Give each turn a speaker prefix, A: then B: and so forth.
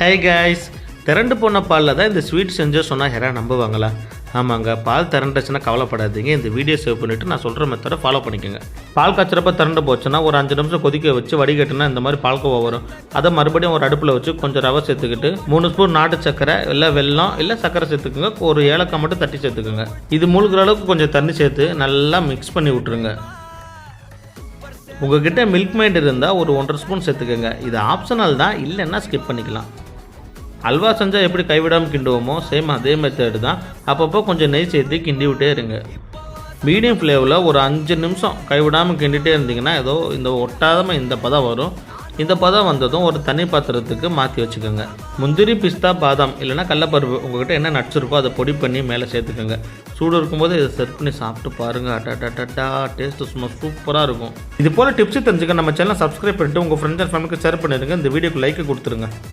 A: Hey guys திரண்டு போன பாலில் தான் இந்த ஸ்வீட் செஞ்சு சொன்னால் யாராவது நம்புவாங்களா? ஆமாங்க பால் திரண்டுச்சுன்னா கவலைப்படாதீங்க. இந்த வீடியோ சேவ் பண்ணிவிட்டு நான் சொல்கிற மெத்தடை ஃபாலோ பண்ணிக்கோங்க. பால் காய்ச்சறப்ப திரண்டு போச்சுன்னா ஒரு அஞ்சு நிமிஷம் கொதிக்க வச்சு வடிகட்டுனா இந்த மாதிரி பால்கோவா வரும். அதை மறுபடியும் ஒரு அடுப்பில் வச்சு கொஞ்சம் ரவை சேர்த்துக்கிட்டு மூணு ஸ்பூன் நாட்டு சக்கரை இல்லை வெல்லம் இல்லை சக்கரை சேர்த்துக்குங்க. ஒரு ஏலக்காய் மட்டும் தட்டி சேர்த்துக்குங்க. இது முழுகிற அளவுக்கு கொஞ்சம் தண்ணி சேர்த்து நல்லா மிக்ஸ் பண்ணி விட்ருங்க உங்ககிட்ட மில்க் மைண்ட் இருந்தால் ஒரு ஒன்றரை ஸ்பூன் சேர்த்துக்கோங்க. இது ஆப்ஷனல் தான் இல்லைன்னா ஸ்கிப் பண்ணிக்கலாம். அல்வா செஞ்சால் எப்படி கைவிடாமல் கிண்டுவோமோ சேம் அதே மெத்தேடு தான். அப்பப்போ கொஞ்சம் நெய் சேர்த்து கிண்டி விட்டே இருங்க. மீடியம் ஃப்ளேவில் ஒரு அஞ்சு நிமிஷம் கைவிடாமல் கிண்டிகிட்டே இருந்தீங்கன்னா ஏதோ இந்த ஒட்டாதமாக இந்த பதம் வரும். இந்த பதம் வந்ததும் ஒரு தனி பாத்திரத்துக்கு மாற்றி வச்சுக்கோங்க. முந்திரி பிஸ்தா பாதாம் இல்லைனா கடலப்பருப்பு உங்ககிட்ட என்ன நட்ஸ் இருக்கோ அதை பொடி பண்ணி மேலே சேர்த்துக்கோங்க. சூடு இருக்கும்போது இதை செட் பண்ணி சாப்பிட்டு பாருங்கள் அட்டா டேஸ்ட்டு சும்மா சூப்பராக இருக்கும். இது போல் டிப்ஸ் தெரிஞ்சுக்க நம்ம சேனல் சப்ஸ்கிரைப் பண்ணிட்டு உங்கள் ஃப்ரெண்ட்ஸ் அண்ட் ஃபேமிலிக்கு ஷேர் பண்ணிடுங்க. இந்த வீடியோக்கு லைக் கொடுத்துருங்க.